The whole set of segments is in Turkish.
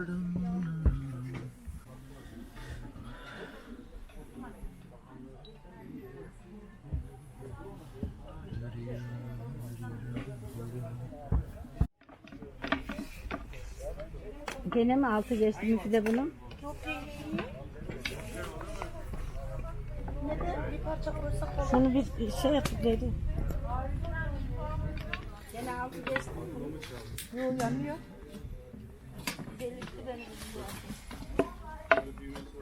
Gene mi altı geçti mi de bunun? Şunu bir şey yapıp dedi. Gene altı geçti mi? Yanıyor yanmıyor.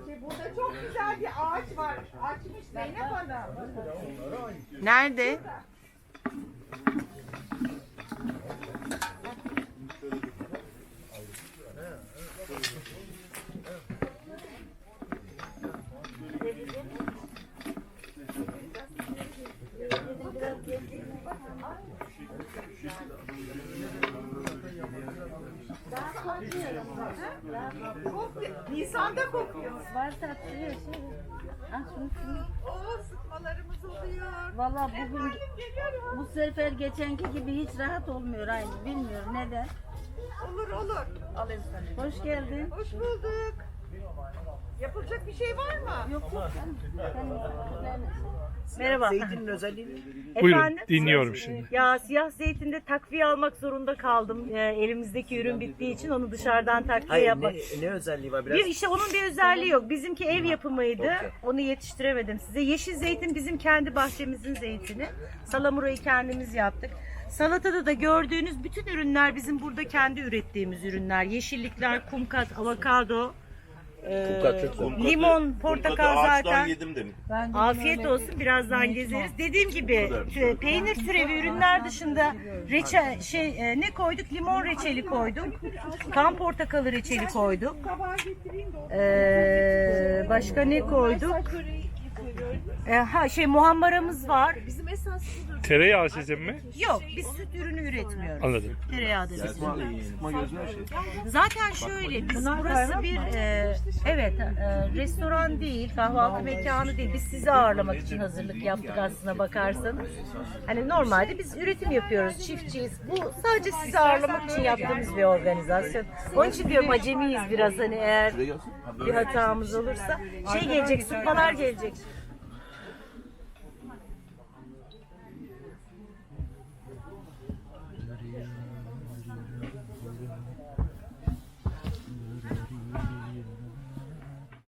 Şey, burada çok güzel bir ağaç var. Açmış Zeynep Hanım. Nerede? Kokuyor. Nisan'da kokuyor. Varsa atıyor şey. Ah şunu şunu. Oo sıkmalarımız oluyor. Valla bugün Efendim geliyorum. bu sefer geçenki gibi hiç rahat olmuyor aynı. Bilmiyorum neden. Olur olur. Alayım sana. Hoş geldin. Hoş bulduk. Yapılacak bir şey var mı? Yok yok. Merhaba. Zeytinin özelliği Buyurun Efendim? dinliyorum şimdi. Ya siyah zeytinde takviye almak zorunda kaldım. Ee, elimizdeki ürün bittiği için onu dışarıdan takviye Hayır yapmak. ne, ne özelliği var biraz? Bir işte onun bir özelliği yok. Bizimki ev yapımıydı. Onu yetiştiremedim size. Yeşil zeytin bizim kendi bahçemizin zeytini. Salamurayı kendimiz yaptık. Salatada da gördüğünüz bütün ürünler bizim burada kendi ürettiğimiz ürünler. Yeşillikler, kumkat, avokado, Güzel. limon, portakal zaten. Yedim demin. Afiyet olsun. Birazdan gezeriz. Dediğim gibi tü- peynir türevi ürünler dışında reçel şey e, ne koyduk? Limon reçeli koyduk. Kan portakalı reçeli koyduk. Ee, başka ne koyduk? Ee, ha şey muhammaramız var. bizim esas budur. Tereyağı sizin mi? Yok, biz süt ürünü üretmiyoruz. Anladım. Tereyağı da şey. Zaten şöyle biz burası bir e, evet e, restoran değil kahvaltı mekanı değil biz sizi ağırlamak için hazırlık yaptık aslına bakarsanız. Hani normalde biz üretim yapıyoruz çiftçiyiz. Bu sadece sizi ağırlamak için yaptığımız bir organizasyon. Onun için diyorum acemiyiz biraz hani eğer bir hatamız olursa. Şey gelecek sıkmalar gelecek.